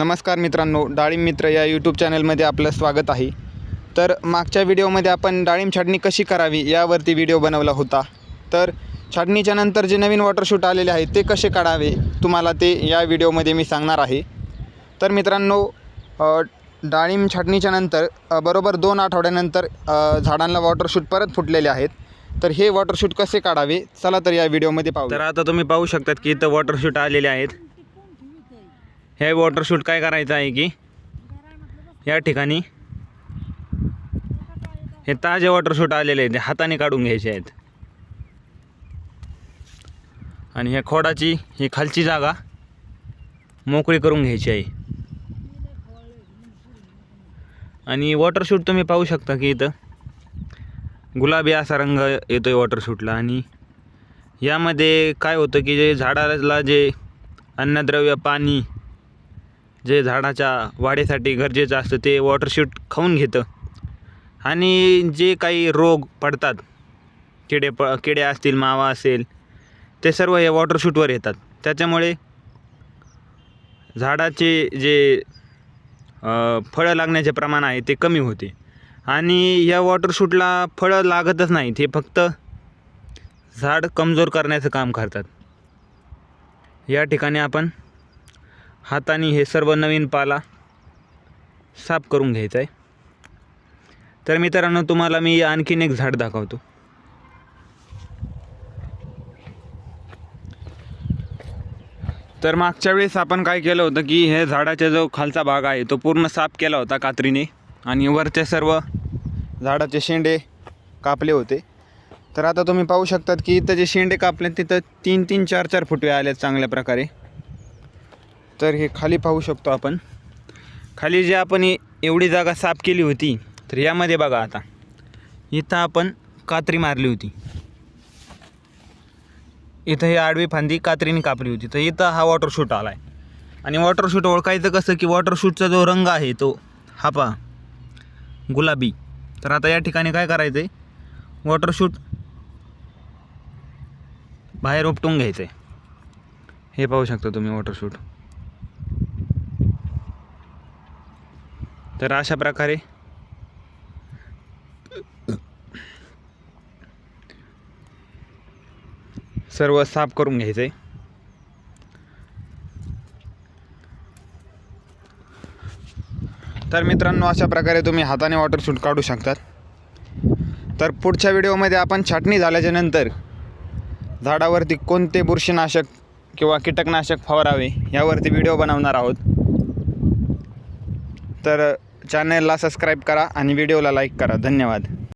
नमस्कार मित्रांनो डाळिंब मित्र या यूट्यूब चॅनलमध्ये आपलं स्वागत आहे. तर मागच्या व्हिडिओमध्ये आपण डाळिंब छाटणी कशी करावी यावरती व्हिडिओ बनवला होता. तर छाटणीच्या नंतर जे नवीन वॉटरशूट आलेले आहेत ते कसे काढावे तुम्हाला ते या व्हिडिओमध्ये मी सांगणार आहे. तर मित्रांनो डाळिंब छाटणीच्या नंतर बरोबर दोन आठवड्यानंतर झाडांना वॉटरशूट परत फुटलेले आहेत. तर हे वॉटरशूट कसे काढावे? चला तर या व्हिडिओमध्ये पाहू तर आता तुम्ही पाहू शकतात की इथं वॉटरशूट आलेले आहेत. हे वॉटरशूट काय करायचं आहे की? या ठिकाणी हे ताजे वॉटरशूट आलेले आहेत ते हाताने काढून घ्यायचे आहेत. आणि ह्या खोडाची ही खालची जागा मोकळी करून घ्यायची आहे. आणि वॉटरशूट तुम्ही पाहू शकता की इथं गुलाबी असा रंग येतो आहे वॉटरशूटला आणि यामध्ये काय होतं की जे झाडाला जे अन्नद्रव्य पाणी जे झाडाच्या वाढीसाठी गरजेचं असतं ते वॉटरशूट खाऊन घेतं. आणि जे काही रोग पडतात किडे प किडे असतील मावा असेल ते सर्व हे वॉटरशूटवर येतात. त्याच्यामुळे झाडाचे जे फळं लागण्याचे प्रमाण आहे ते कमी होते. आणि या वॉटरशूटला फळं लागतच नाहीत हे फक्त झाड कमजोर करण्याचं काम करतात. या ठिकाणी आपण हाताने हे सर्व नवीन पाला साफ करून घ्यायचा आहे तर मित्रांनो तुम्हाला मी आणखीन एक झाड दाखवतो. तर मागच्या वेळेस आपण काय केलं होतं की हे झाडाचा जो खालचा भाग आहे तो पूर्ण साफ केला होता कात्रीने आणि वरचे सर्व झाडाचे शेंडे कापले होते. तर आता तुम्ही पाहू शकतात की इथं जे शेंडे कापले तिथं तीन तीन चार चार फुटवे आले चांगल्या प्रकारे. तर हे खाली पाहू शकतो आपण. खाली जे आपण एवढी जागा साफ केली होती तर यामध्ये बघा आता. इथं आपण कात्री मारली होती. इथं ही आडवी फांदी कात्रीने कापली होती. तर इथं हा वॉटरशूट आला आहे आणि वॉटरशूट ओळखायचं कसं की वॉटरशूटचा जो रंग आहे तो हा पहा गुलाबी. तर आता या ठिकाणी काय करायचं आहे वॉटरशूट बाहेर उपटून घ्यायचं आहे हे पाहू शकता तुम्ही वॉटरशूट तर अशा प्रकारे सर्व साफ करून घ्यायचं आहे तर मित्रांनो अशा प्रकारे तुम्ही हाताने वॉटरशूट काढू शकतात. तर पुढच्या व्हिडिओमध्ये आपण छाटणी झाल्याच्यानंतर झाडावरती कोणते बुरशीनाशक किंवा कीटकनाशक फवारावे यावरती व्हिडिओ बनवणार आहोत. तर चॅनलला सबस्क्राईब करा आणि व्हिडिओला लाईक करा. धन्यवाद.